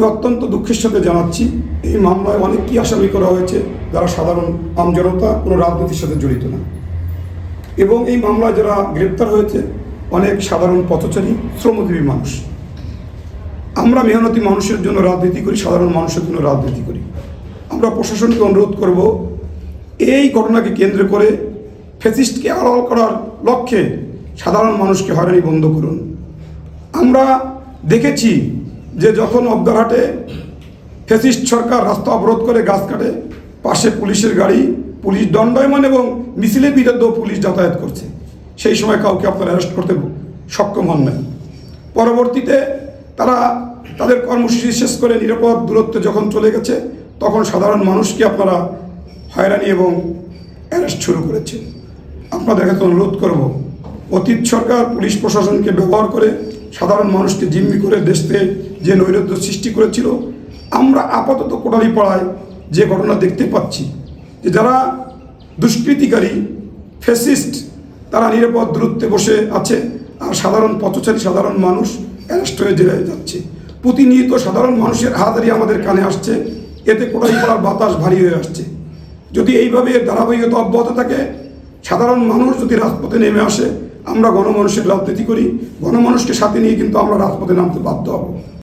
আমি অত্যন্ত দুঃখের সাথে জানাচ্ছি, এই মামলায় অনেককেই আসামি করা হয়েছে যারা সাধারণ আমজনতা কোনো রাজনীতির সাথে জড়িত না। এবং এই মামলায় যারা গ্রেপ্তার হয়েছে, অনেক সাধারণ পথচারী, শ্রমজীবী মানুষ। আমরা মেহনতি মানুষের জন্য রাজনীতি করি, সাধারণ মানুষের জন্য রাজনীতি করি। আমরা প্রশাসনকে অনুরোধ করব, এই ঘটনাকে কেন্দ্র করে ফেসিস্টকে আড়াল করার লক্ষ্যে সাধারণ মানুষকে হয়রানি বন্ধ করুন। আমরা দেখেছি যে যখন অবদারহাটে ফেসিস্ট সরকার রাস্তা অবরোধ করে গাছ কাটে, পাশে পুলিশের গাড়ি, পুলিশ দণ্ডায়মান এবং মিছিলের বিরুদ্ধেও পুলিশ যাতায়াত করছে। সেই সময় কাউকে আপনারা অ্যারেস্ট করতে সক্ষম হন নাই। পরবর্তীতে তারা তাদের কর্মসূচি শেষ করে নিরাপদ দূরত্বে যখন চলে গেছে, তখন সাধারণ মানুষকে আপনারা হয়রানি এবং অ্যারেস্ট শুরু করেছে আপনাদের কাছে অনুরোধ করব, অতীত সরকার পুলিশ প্রশাসনকে ব্যবহার করে সাধারণ মানুষকে জিম্মি করে দেশে যে নৈরাজ্য সৃষ্টি করেছিল, আমরা আপাতত কোটালি পাড়ায় যে ঘটনা দেখতে পাচ্ছি যে যারা দুষ্কৃতিকারী ফেসিস্ট তারা নিরাপদ দূরত্বে বসে আছে আর সাধারণ পথচারী, সাধারণ মানুষ অ্যারেস্ট হয়ে জেলে যাচ্ছে। প্রতিনিয়ত সাধারণ মানুষের হাতারি আমাদের কানে আসছে, এতে কোটালি পাড়ার বাতাস ভারী হয়ে আসছে। যদি এইভাবে ধারাবাহিকতা অব্যাহত থাকে, সাধারণ মানুষ যদি রাজপথে নেমে আসে আমরা গণমানুষের রাজনীতি করি গণমানুষকে সাথে নিয়ে কিন্তু আমরা রাজপথে নামতে বাধ্য হব।